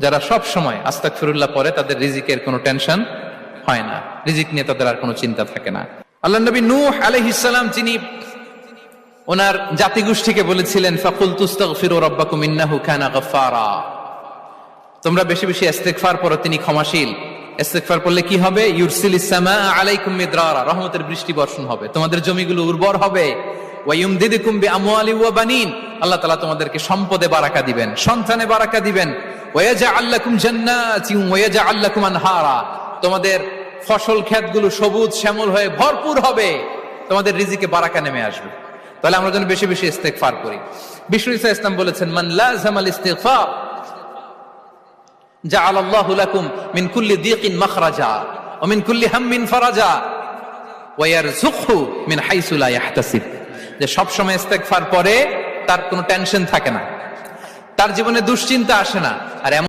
যারা সব সময় আস্তাক ফিরুল্লাহ পরে তাদের রিজিকের কোনো টেনশন হয় না। রিজিক নিয়ে তাদের আর কোনো চিন্তা থাকে না। আল্লাহ নবী নূহ আলাইহিসসালাম যিনি ওনার জাতিগোষ্ঠীকে বলেছিলেন ফাকুল তুস্তাগফিরু রাব্বাকুম ইন্নাহু কানা গাফফারা। তোমরা বেশি বেশি ইস্তেগফার পড়ো, তিনি ক্ষমাশীল। ইস্তেগফার পড়লে কি হবে? ইউরসিল ইসসামা আলাইকুম মিদরারা। রহমতের বৃষ্টি বর্ষণ হবে। তোমাদের জমিগুলো উর্বর হবে। আল্লাহ তাআলা তোমাদেরকে সম্পদে বারাকা দিবেন, সন্তানে বারাকা দিবেন। আনহারা। তোমাদের ফসল ক্ষেতগুলো সবুজ শ্যামল হয়ে ভরপুর হবে। তোমাদের রিজিকে বারাকা নেমে আসবে। তাহলে আমরা যেন বেশি বেশি ইস্তেগফার করি। বিষ্ণু ইসা ইসলাম বলেছেন, মান লাজামাল ইস্তিগফার জাআল আল্লাহু মিন কুল্লি দিকিন মাখরাজা ওয়া মিন কুল্লি মিন যে সবসময় ইস্তেগফার পরে তার কোনো টেনশন থাকে না। তার জীবনে দুশ্চিন্তা আসে না। আর এমন